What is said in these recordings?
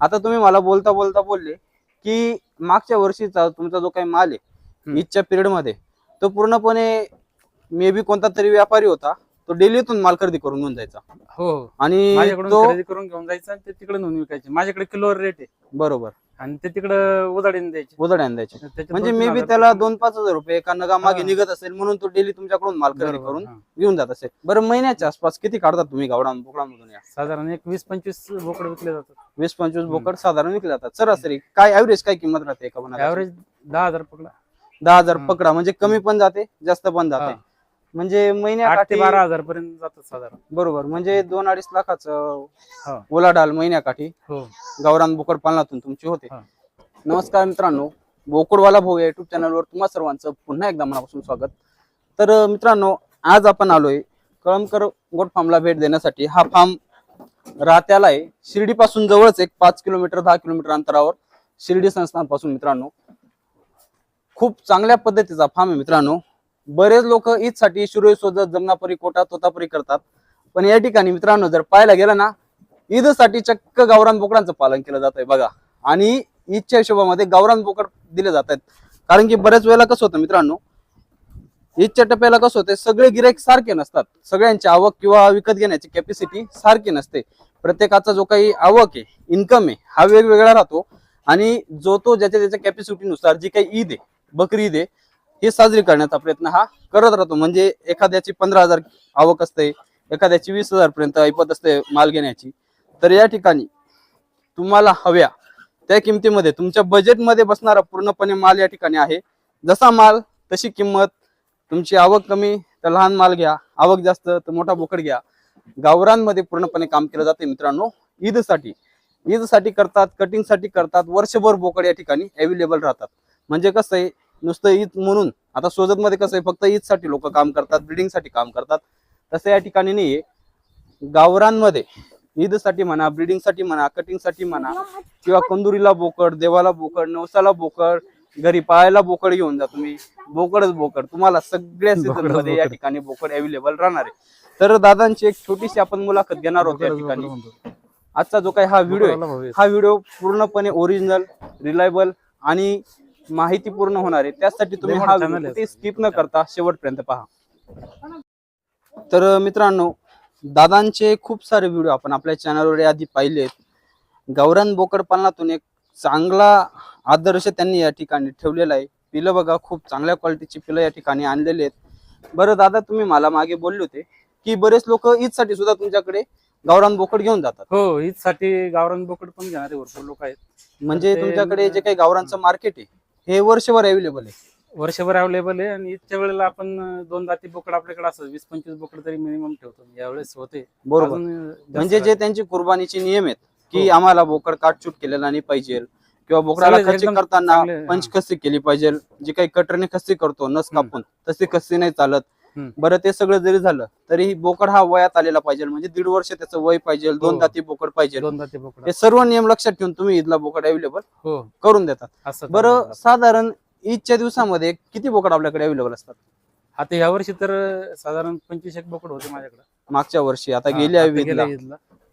आता तुम्ही मला बोलता बोलता बोलले की मागच्या वर्षीचा तुमचा जो काही माल आहे. ईदच्या पिरियडमध्ये तो पूर्णपणे मे बी कोणता तरी व्यापारी होता तो डेलीतून माल खरेदी करून घेऊन जायचा. हो. आणि माझ्याकडून तो खरेदी करून घेऊन जायचं ते तिकडे नेऊन विकायचे. माझ्याकडे किलोवर रेट आहे. बरोबर. आणि ते तिकडे उदाडीने द्यायचे उदड्यान द्यायचे म्हणजे मे बी हजार त्याला रुपये. दोन पाच हजार रुपये एका नगा मागे हा. निघत असेल म्हणून तो डेली तुमच्याकडून माल खरेदी बरोबर, करून हा. घेऊन जात असेल बरं महिन्याच्या आसपास किती काढतात तुम्ही गावडा बोकडांमधून या साधारण एक वीस पंचवीस बोकड विकले जातात वीस पंचवीस बोकड साधारण विकले जातात सरासरी काय ऍव्हरेज काय किंमत राहते एका बनाची? ऍव्हरेज दहा हजार पकडा दहा हजार हम्म. पकडा म्हणजे कमी पण जाते जास्त पण जाते हा. म्हणजे आठ ते महिन्याकाठी बारा हजार पर्यंत जातात साधारण. बरोबर म्हणजे दोन अडीच लाखाचं हा. ओलाढाल महिन्याकाठी. हो. गावरान बोकड पालनातून तुमची होते. हा. नमस्कार मित्रांनो बोकडवाला भाऊ या युट्यूब चॅनलवर तुम्हा सर्वांचं पुन्हा एकदा मनापासून स्वागत. तर अं, मित्रांनो आज आपण आलोय कळमकर गोट फार्मला भेट देण्यासाठी. हा फार्म राहत्याला आहे. शिर्डीपासून जवळच एक पाच किलोमीटर दहा किलोमीटर अंतरावर शिर्डी संस्थानपासून मित्रांनो. खूप चांगल्या पद्धतीचा फार्म आहे मित्रांनो. बरेच लोक ईदसाठी शिरोई सोजत जमनापरी कोटा तोतापरी करतात. पण या ठिकाणी मित्रांनो जर पाहायला गेलं ना ईदसाठी चक्क गावरान बोकडांचं पालन केलं जात आहे बघा. आणि ईदच्या हिशोबामध्ये गावरान बोकड दिले जात आहेत. कारण की बऱ्याच वेळेला कसं होतं मित्रांनो ईदच्या टप्प्याला कसं होतं सगळे गिराईक सारखे नसतात. सगळ्यांची आवक किंवा विकत घेण्याची कॅपॅसिटी सारखी नसते. प्रत्येकाचा जो काही आवक आहे इन्कम आहे हा वेगवेगळा राहतो. आणि जो तो ज्याच्या त्याच्या कॅपॅसिटीनुसार जी काही ईद आहे बकरी ईद आहे ही साजरी करण्याचा प्रयत्न हा करत राहतो. म्हणजे एखाद्याची पंधरा हजार आवक असते एखाद्याची वीस हजार पर्यंत ऐपत असते माल घेण्याची. तर या ठिकाणी तुम्हाला हव्या त्या किमतीमध्ये तुमच्या बजेटमध्ये बसणारा पूर्णपणे माल या ठिकाणी आहे. जसा माल तशी किंमत. तुमची आवक कमी तर लहान माल घ्या. आवक जास्त तर मोठा बोकड घ्या. गावरांमध्ये पूर्णपणे काम केलं जाते मित्रांनो. ईदसाठी. ईदसाठी करतात कटिंगसाठी करतात. वर्षभर बोकड या ठिकाणी अवेलेबल राहतात. म्हणजे कसं आहे नुसतं ईद म्हणून. आता सोजतमध्ये कसं आहे फक्त ईदसाठी लोक काम करतात ब्रिडिंगसाठी काम करतात. तसं या ठिकाणी नाहीये. गावरांमध्ये ईदसाठी म्हणा ब्रिडिंगसाठी म्हणा कटिंगसाठी म्हणा किंवा कंदुरीला बोकड देवाला बोकड नवसाला बोकड घरी पाळायला बोकड घेऊन जा तुम्ही. बोकडच बोकड. तुम्हाला सगळ्या सीझनमध्ये या. ठिकाणी बोकड अवेलेबल राहणार आहे. तर दादांची एक छोटीशी आपण मुलाखत घेणार आहोत या ठिकाणी. आजचा जो काही हा व्हिडिओ आहे. हा व्हिडिओ पूर्णपणे ओरिजिनल रिलायबल आणि माहितीपूर्ण होणार आहे. त्यासाठी तुम्ही हा आहे. स्किप न करता शेवटपर्यंत पहा. तर मित्रांनो दादांचे खूप सारे व्हिडिओ आपण आपल्या चॅनलवर आधी पाहिलेत गौरन बोकड पालनातून एक चांगला आदर्श त्यांनी या ठिकाणी ठेवलेला आहे. पिलं बघा खूप चांगल्या क्वालिटीची पिलं या ठिकाणी आणलेली आहेत. बरं दादा तुम्ही मला मागे बोलले होते की बरेच लोक ईदसाठी सुद्धा तुमच्याकडे गावरान बोकड घेऊन जातात. हो ईदसाठी गावरान बोकड पण घेणारे भरपूर लोक आहेत. म्हणजे ते तुमच्याकडे जे काही गावरांचं मार्केट आहे हे वर्षभर अवेलेबल आहे वर्षभर अवेलेबल आहे आणि ईदच्या वेळेला आपण दोन जाती बोकड आपल्याकडे असतात वीस पंचवीस बोकड तरी मिनिमम ठेवतो यावेळेस होते बरोबर अजून, अं, जास्त म्हणजे जे त्यांची कुर्बानीचे नियम आहेत की हो. आम्हाला बोकड काटचूट केलेला नाही पाहिजे किंवा बोकडाला खच्ची एकदम करताना चांगले, हा. केली पाहिजे जी काही कटरने खस्सी करतो नस. कापून तशी खस्सी नाही चालत. बरं ते सगळं जरी झालं तरी बोकड हा वयात आलेला पाहिजे. म्हणजे दीड वर्ष त्याचं वय पाहिजे दोन हो. दाती बोकड पाहिजे. दोन जाती बोकड. हे सर्व नियम लक्षात ठेवून तुम्ही ईदला बोकड अवेलेबल हो. करून देतात. बरं साधारण ईदच्या दिवसामध्ये किती बोकड आपल्याकडे अवेलेबल असतात? आता या वर्षी तर साधारण पंचवीस एक बोकड होते माझ्याकडे. मागच्या वर्षी आता गेल्या.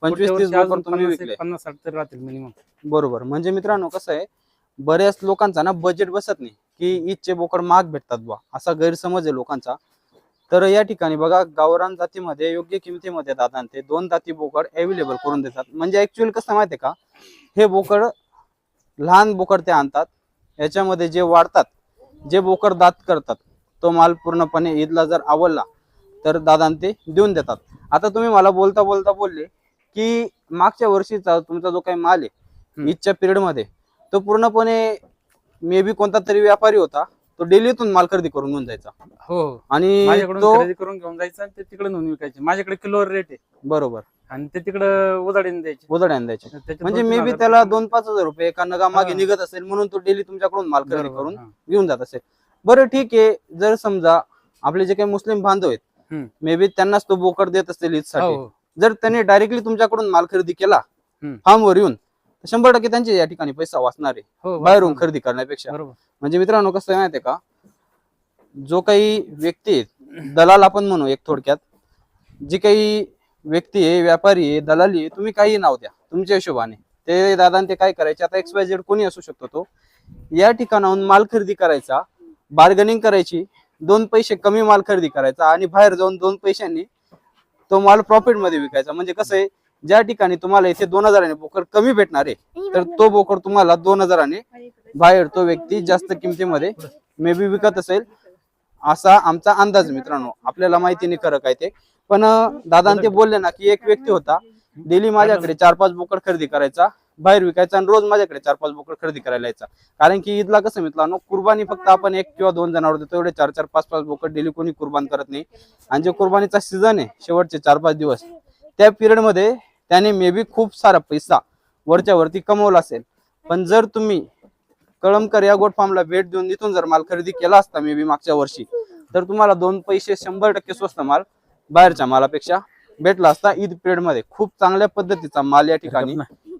पंचवीस तीस बोकड तुम्ही विकले. पन्नास साठ तरी राहतील मिनिमम बरोबर. म्हणजे मित्रांनो कसं आहे बऱ्याच लोकांचा ना बजेट बसत नाही की ईदचे बोकड महाग भेटतात बा असा गैरसमज आहे लोकांचा. तर या ठिकाणी बघा गावरान जातीमध्ये योग्य किमतीमध्ये दादा ते दोन दाती बोकड अवेलेबल करून देतात. म्हणजे ऍक्च्युअली कसं माहितीये का? हे बोकड लहान बोकड ते आणतात. याच्यामध्ये जे वाढतात जे बोकड दात करतात तो माल पूर्णपणे ईदला जर आवडला तर दादा ते देऊन देतात. आता तुम्ही मला बोलता बोलता बोलले की मागच्या वर्षीचा तुमचा जो काही माल आहे. ईदच्या पिरियडमध्ये तो पूर्णपणे मे बी कोणता तरी व्यापारी होता. तो डेलीतून माल खरेदी करून घेऊन जायचा हो हो. आणि माझ्याकडून तो खरेदी करून घेऊन जायचं आणि ते तिकडे नेऊन विकायचे माझ्याकडे किलोवर रेट आहे बरोबर आणि ते तिकडे उदाडीने द्यायचे उदड्यान द्यायचे म्हणजे मे बी हजार त्याला रुपये दोन पाच हजार रुपये एका नगा मागे हा. निघत असेल म्हणून तो डेली तुमच्याकडून माल खरेदी बरोबर, करून हा. घेऊन जात असेल बरं ठीक आहे जर समजा आपले जे काही मुस्लिम बांधव आहेत हम्म. मे बी त्यांनाच तो बोकड देत असेल ईदसाठी हो, हो. जर त्यांनी डायरेक्टली तुमच्याकडून माल खरेदी केला हम्म. फार्मवर येऊन शंभर टक्के त्यांचे या ठिकाणी पैसा वाचणार आहे. हो बाहेरून. खरेदी करण्यापेक्षा. म्हणजे मित्रांनो कसं आहे माहितीये का? जो काही व्यक्ती आहे, दलाल आपण म्हणू एक थोडक्यात जी काही व्यक्ती आहे व्यापारी आहे दलाली आहे तुम्ही काही नाव द्या. तुमच्या हिशोबाने. ते दादा ते काय करायचे? आता एक्स वाय झेड कोणी असू शकतो तो. या ठिकाणाहून माल खरेदी करायचा बार्गनिंग करायची दोन पैसे कमी माल खरेदी करायचा आणि बाहेर जाऊन दोन पैशांनी तो माल प्रॉफिटमध्ये विकायचा. म्हणजे कसं आहे ज्या ठिकाणी तुम्हाला इथे दोन हजाराने बोकड कमी भेटणार आहे तर तो बोकड तुम्हाला दोन हजाराने बाहेर तो व्यक्ती जास्त किमतीमध्ये मे बी विकत असेल. असा आमचा अंदाज मित्रांनो. आपल्याला माहिती नाही खरं काय ते. पण दादा ते बोलले ना की एक व्यक्ती होता. डेली माझ्याकडे चार पाच बोकड खरेदी करायचा बाहेर विकायचा आणि रोज माझ्याकडे चार पाच बोकड खरेदी करायला यायचा. कारण की ईदला कसं मित्रांनो कुर्बानी फक्त आपण एक किंवा दोन जणांवर देतो. एवढे चार चार पाच पाच बोकड डेली कोणी कुर्बान करत नाही. आणि जे कुर्बानीचा सीझन आहे शेवटचे चार पाच दिवस त्या पिरियडमध्ये त्याने मे बी खूप सारा पैसा वरच्या वरती कमवला असेल. पण जर तुम्ही कळमकर या गोट फार्मला भेट देऊन इथून जर माल खरेदी केला असता मे बी मागच्या वर्षी तर तुम्हाला दोन पैसे शंभर टक्के स्वस्त माल बाहेरच्या मालापेक्षा भेटला असता ईद पिरियडमध्ये. खूप चांगल्या पद्धतीचा माल या ठिकाणी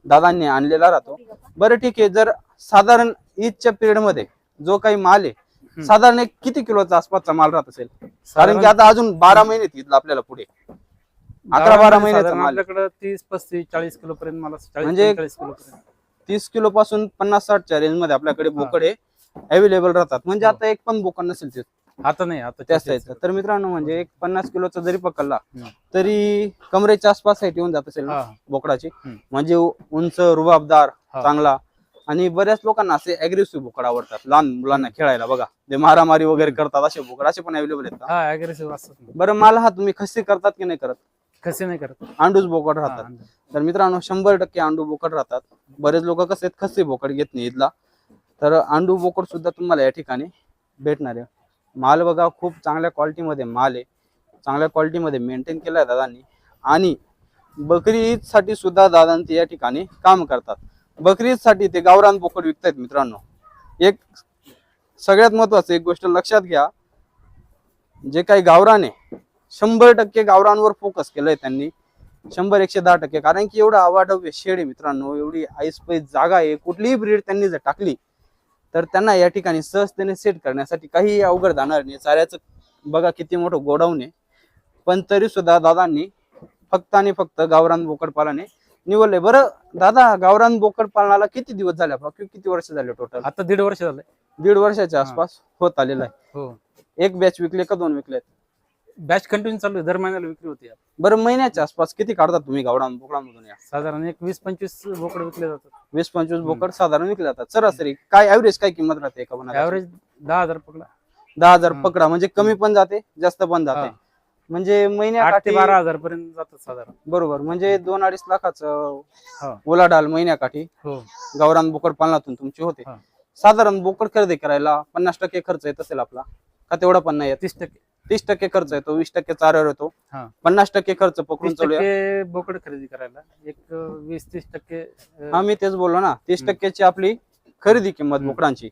दादांनी आणलेला राहतो. बरं ठीक आहे जर साधारण ईदच्या पिरियडमध्ये जो काही माल आहे साधारण एक किती किलोचा आसपासचा माल राहत असेल? कारण की आता अजून बारा महिने ईदला आपल्याला पुढे. अकरा बारा महिन्याचा माल आहे. आपल्याकडे तीस पस्तीस चाळीस किलो पर्यंत मला म्हणजे- चाळीस किलो पर्यंत तीस किलो पासून पन्नास साठच्या रेंजमध्ये आपल्याकडे बोकड हे अवेलेबल राहतात म्हणजे हो. आता एक पण बोकड नसेल ते आता नाही आता त्या साईजचा तर मित्रांनो म्हणजे एक पन्नास किलोचा जरी पकडला हम्म. तरी कमरेच्या आसपास हाईट येऊन जात असेल ना हा. बोकडाची हम्म. म्हणजे उ- उंच रुबाबदार हा. चांगला आणि बऱ्याच लोकांना असे अग्रेसिव्ह बोकड आवडतात लहान मुलांना खेळायला बघा ते मारामारी वगैरे करतात असे बोकड असे पण अवेलेबल आहेत का हा अग्रेसिव्ह असतात ना. बरं माल हा तुम्ही खस्सी करतात की नाही करत कसे नाही करत? अंडूच बोकड राहतात. तर मित्रांनो शंभर टक्के अंडू बोकड राहतात. बरेच लोक कसे आहेत खस्सी बोकड घेत नाही ईदला तर अंडू बोकड सुद्धा तुम्हाला या ठिकाणी भेटणार आहे. माल बघा खूप चांगल्या क्वालिटीमध्ये माल आहे. चांगल्या क्वालिटीमध्ये मेंटेन केलाय दादांनी. आणि बकरी ईदसाठी सुद्धा दादांनी या ठिकाणी काम करतात. बकरी ईदसाठी ते गावरान बोकड विकतायत मित्रांनो. एक सगळ्यात महत्वाचं एक गोष्ट लक्षात घ्या. जे काही गावरान आहे शंभर टक्के गावरांवर फोकस केलंय त्यांनी. शंभर एकशे दहा टक्के. कारण की एवढं अवाढव्य शेड आहे मित्रांनो एवढी ऐसपैस जागा आहे कुठलीही ब्रीड त्यांनी जर टाकली तर त्यांना या ठिकाणी सहजतेने सेट करण्यासाठी काही अवघड जाणार नाही. चाऱ्याचं बघा किती मोठं गोडाऊन आहे. पण तरी सुद्धा दादांनी फक्त आणि फक्त गावरान बोकड पालने निवडले. बरं दादा गावरान बोकड पालनाला किती दिवस झाले किती वर्ष झाले टोटल आता दीड वर्ष झालंय. दीड वर्षाच्या आसपास होत आलेला आहे. हो. एक बॅच विकले का दोन विकले बॅच कंटिन्यू चालू आहे दर महिन्याला विक्री होती. बरं महिन्याच्या आसपास किती काढतात तुम्ही गावरान बोकडामधून या? साधारण एक वीस पंचवीस बोकड विकले जातात. वीस पंचवीस बोकड साधारण विकले जातात. सरासरी काय ऍव्हरेज काय किंमत राहते एका बनाची? ऍव्हरेज दहा हजार पकडा. दहा हजार. पकडा म्हणजे कमी पण जाते जास्त पण जाते. हा. म्हणजे आठ ते महिन्याकाठी बारा हजार पर्यंत जातात साधारण. बरोबर म्हणजे दोन अडीच लाखाचं हा. उलाढाल महिन्याकाठी हो. गावरान बोकड पालनातून तुमची होते. हा. साधारण बोकड खरेदी करायला पन्नास टक्के खर्च येत असेल आपला का तेवढा पण नाही येत? तीस टक्के. तीस टक्के खर्च येतो वीस टक्के चाऱ्यावर येतो. हा. पन्नास टक्के खर्च पकडून चालूया. टक्के बोकड खरेदी करायला. एक वीस तीस टक्के अं, हा मी तेच बोललो ना. तीस हम्म. टक्क्याची आपली खरेदी किंमत हम्म. बोकडांची.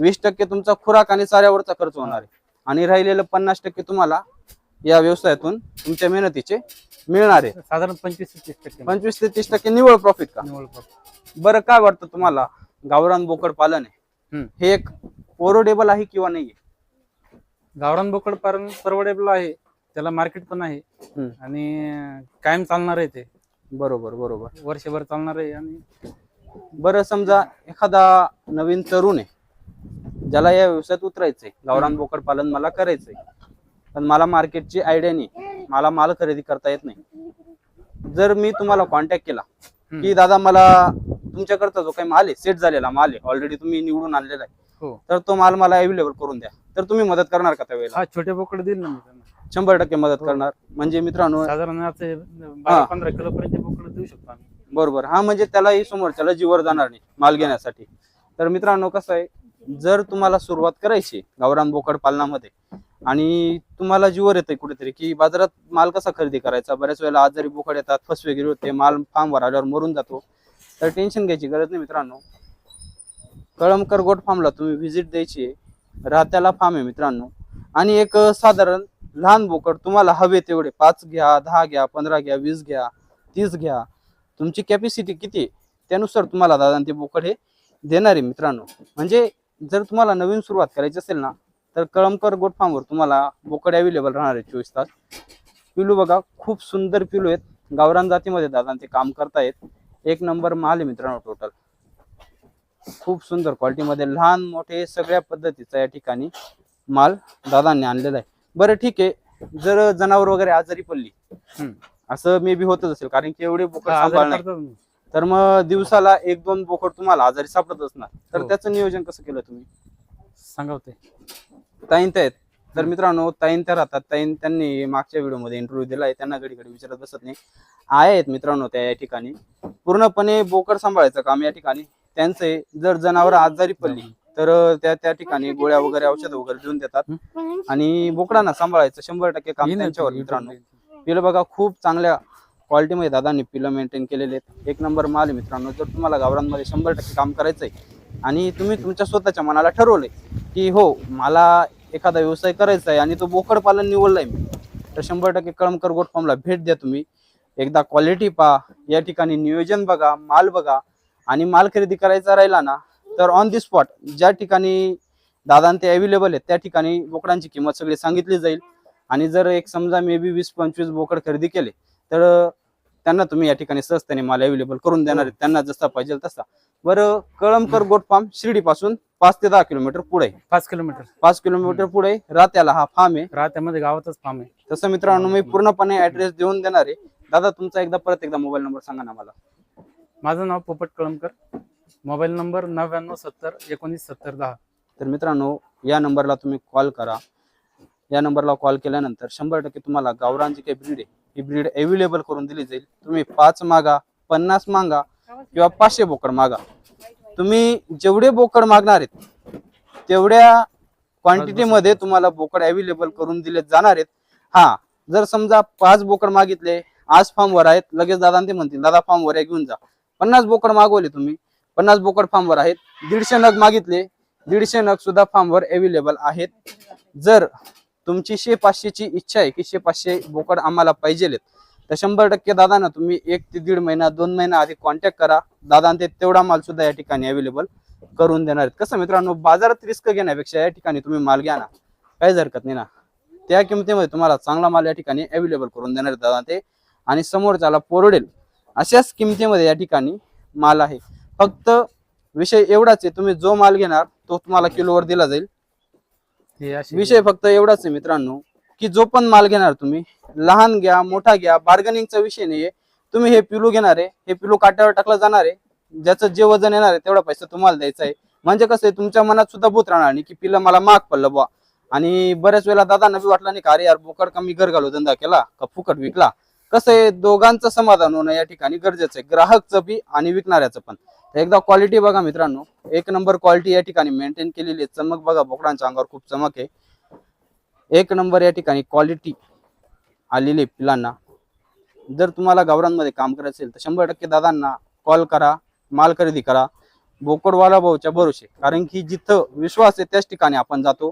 वीस टक्के तुमचा खुराक आणि चाऱ्यावरचा खर्च होणार आहे. आणि राहिलेलं पन्नास टक्के तुम्हाला या व्यवसायातून तुमच्या मेहनतीचे मिळणार आहे. साधारण पंचवीस ते तीस टक्के. पंचवीस ते तीस टक्के निव्वळ प्रॉफिट का? profit. बरं काय वाटतं तुम्हाला? गावरान बोकड पालन आहे. हम्म. हे एक ओरोडेबल आहे किंवा नाही गावरान बोकड पालन परवडेबल आहे. त्याला मार्केट पण आहे. हम्म. आणि कायम चालणार आहे ते. बरोबर बरोबर. वर्षभर चालणार आहे आणि बरं समजा एखादा नवीन तरुण आहे ज्याला या व्यवसायात उतरायचंय गावरान बोकड पालन मला करायचंय पण मला मार्केटची आयडिया नाही मला माल खरेदी करता येत नाही. जर मी तुम्हाला कॉन्टॅक्ट केला. की दादा मला तुमच्याकडचा जो काही माल आहे सेट झालेला माल आहे ऑलरेडी तुम्ही निवडून आणलेला आहे हो. तर तो माल मला अवेलेबल करून द्या. तर तुम्ही मदत करणार का त्यावेळेला? हा छोटे बोकड देईल ना मी त्यांना. शंभर टक्के मदत हो. करणार. म्हणजे मित्रांनो साधारण आता बारा पंधरा किलो पर्यंत बोकड देऊ शकतो आम्ही. बरोबर. हा म्हणजे त्यालाही समोरच्याला जीवर जाणार नाही माल घेण्यासाठी. तर मित्रांनो कसं आहे जर तुम्हाला सुरुवात करायची गावरान बोकड पालनामध्ये आणि तुम्हाला जीवर येते कुठेतरी की बाजारात माल कसा खरेदी करायचा? बऱ्याच वेळेला आजारी बोकड येतात फसवेगिरी होते माल फार्मवर आल्यावर मरून जातो. तर टेन्शन घ्यायची गरज नाही मित्रांनो. कळमकर गोट फार्मला तुम्ही व्हिजिट द्यायची आहे. राहत्याला फार्म आहे मित्रांनो. आणि एक साधारण लहान बोकड तुम्हाला हवे तेवढे. पाच घ्या दहा घ्या पंधरा घ्या वीस घ्या तीस घ्या. तुमची कॅपॅसिटी किती आहे? त्यानुसार तुम्हाला दादा ते बोकड हे देणार आहे मित्रांनो. म्हणजे जर तुम्हाला नवीन सुरुवात करायची असेल ना तर कळमकर गोट फार्मवर तुम्हाला बोकड अवेलेबल राहणार आहे चोवीस तास. पिलू बघा खूप सुंदर पिलू आहेत. गावरान जातीमध्ये दादा ते काम करतायत. एक नंबर माल आहे मित्रांनो टोटल खूप सुंदर क्वालिटीमध्ये लहान मोठे सगळ्या पद्धतीचा या ठिकाणी माल दादांनी आणलेला आहे. बरं ठीक आहे. जर जनावर वगैरे आजारी पडली. असं मे बी होतच असेल कारण की एवढे बोकड सांभाळणार. तर मग दिवसाला एक दोन बोकड तुम्हाला आजारी सापडत असणार. तर हो. त्याचं नियोजन कसं केलं तुम्ही? सांगावते. ताईन आहेत. तर मित्रांनो ताईन त्या राहतात. ताईन त्यांनी मागच्या व्हिडिओमध्ये इंटरव्ह्यू दिलाय. त्यांना घडी घडी विचारत बसत नाही. आहेत मित्रांनो त्या या ठिकाणी. पूर्णपणे बोकड सांभाळायचं काम या ठिकाणी. त्यांचे जर जनावर आजारी पडली तर त्या त्या ठिकाणी गोळ्या वगैरे औषध वगैरे देऊन देतात. आणि बोकडांना सांभाळायचं शंभर टक्के काम त्यांच्यावर मित्रांनो. पिलं बघा खूप चांगल्या क्वालिटीमध्ये दादांनी पिलं मेंटेन केलेले. आहेत एक नंबर माल मित्रांनो. जर तुम्हाला गावरांमध्ये शंभर टक्के काम करायचंय आणि तुम्ही तुमच्या स्वतःच्या मनाला ठरवलंय की हो मला एखादा व्यवसाय करायचा आहे आणि तो बोकड पालन निवडलाय मी तर शंभर टक्के कळमकर गोट फार्मला भेट द्या तुम्ही. एकदा क्वालिटी पहा या ठिकाणी नियोजन बघा माल बघा आणि माल खरेदी करायचा राहिला ना तर ऑन दी स्पॉट ज्या ठिकाणी दादा ते अवेलेबल आहेत त्या ठिकाणी बोकडांची किंमत सगळी सांगितली जाईल. आणि जर एक समजा मे बी वीस पंचवीस बोकड खरेदी केले तर त्यांना तुम्ही या ठिकाणी सहजतेने माल अवेलेबल करून देणार आहेत. त्यांना जसा पाहिजे तसा. बरं कळमकर गोट फार्म शिर्डी पासून पाच ते दहा किलोमीटर पुढे. पाच किलोमीटर. पाच किलोमीटर पुढे रात्याला हा फार्म आहे. राहत्यामध्ये गावातच फार्म आहे. तसं मित्रांनो मी पूर्णपणे ऍड्रेस देऊन देणार आहे. दादा तुमचा एकदा परत एकदा मोबाईल नंबर सांगा ना मला. माझं नाव पोपट कळमकर. मोबाईल नंबर नव्याण्णव सत्तर एकोणीस सत्तर दहा. तर मित्रांनो या नंबरला तुम्ही कॉल करा. या नंबरला कॉल केल्यानंतर शंभर टक्के तुम्हाला गावरान जी काही ब्रीड आहे ही ब्रीड अवेलेबल करून दिली जाईल. तुम्ही पाच मागा पन्नास मागा किंवा पाचशे बोकड मागा. तुम्ही जेवढे बोकड मागणार आहेत तेवढ्या क्वांटिटीमध्ये तुम्हाला बोकड अवेलेबल करून दिले जाणार आहेत. हा जर समजा पाच बोकड मागितले आज फार्मवर आहेत लगेच दादा ते म्हणतील दादा फार्मवर आहे घेऊन जा. पन्नास बोकड मागवले तुम्ही. पन्नास बोकड फार्मवर आहेत. दीडशे नग मागितले. दीडशे नग सुद्धा फार्मवर अवेलेबल आहेत. जर तुमची शे पाचशेची इच्छा आहे की शे पाचशे बोकड आम्हाला पाहिजेलेत तर शंभर टक्के दादांना तुम्ही एक ते दीड महिना दोन महिना आधी कॉन्टॅक्ट करा. दादा ते तेवढा माल सुद्धा या ठिकाणी अवेलेबल करून देणार आहेत. कसं मित्रांनो बाजारात रिस्क घेण्यापेक्षा या ठिकाणी तुम्ही माल घ्या ना. काहीच हरकत नाही ना. त्या किमतीमध्ये तुम्हाला चांगला माल या ठिकाणी अवेलेबल करून देणार आहेत दादा ते. आणि समोरच्याला पोरडेल अशाच किमतीमध्ये या ठिकाणी माल आहे. फक्त विषय एवढाच आहे तुम्ही जो माल घेणार तो तुम्हाला किलोवर दिला जाईल. विषय फक्त एवढाच आहे मित्रांनो की जो पण माल घेणार तुम्ही लहान घ्या मोठा घ्या बार्गनिंगचा विषय नाहीये. तुम्ही हे पिलू घेणार आहे हे पिलू काट्यावर टाकलं जाणार आहे ज्याचं जे वजन येणार आहे तेवढा पैसा तुम्हाला द्यायचा आहे. म्हणजे कसं आहे तुमच्या मनात सुद्धा भूत राहणार नाही की पिलं मला माग पडलं बुवा. आणि बऱ्याच वेळेला दादांना बी वाटलं नाही का अरे यार बोकड कमी घर घालू धंदा केला का फुकट विकला. कसं आहे दोघांचं समाधान होणं या ठिकाणी गरजेचं आहे. ग्राहकचं बी आणि विकणाऱ्याचं पण. एकदा क्वालिटी बघा मित्रांनो. एक नंबर क्वालिटी या ठिकाणी मेंटेन केलेली आहे. चमक बघा बोकडांच्या अंगावर खूप चमक आहे. एक नंबर या ठिकाणी क्वालिटी आलेली आहे पिलांना. जर तुम्हाला गावरांमध्ये काम करायचं असेल तर शंभर टक्के दादांना कॉल करा माल खरेदी करा. बोकडवाला भाऊच्या भरोसे कारण की जिथं विश्वास आहे त्याच ठिकाणी आपण जातो.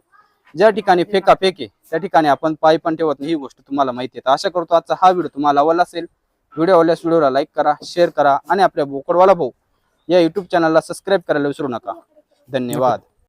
ज्या ठिकाणी फेका फेके त्या ठिकाणी आपण पाय पण ठेवत नाही ही गोष्ट तुम्हाला माहिती आहे. तर आशा करतो आजचा हा व्हिडिओ तुम्हाला आवडला असेल व्हिडिओ आवडल्यास व्हिडिओला लाईक करा शेअर करा आणि आपल्या बोकडवाला भाऊ या युट्यूब चॅनलला सबस्क्राईब करायला विसरू नका. धन्यवाद.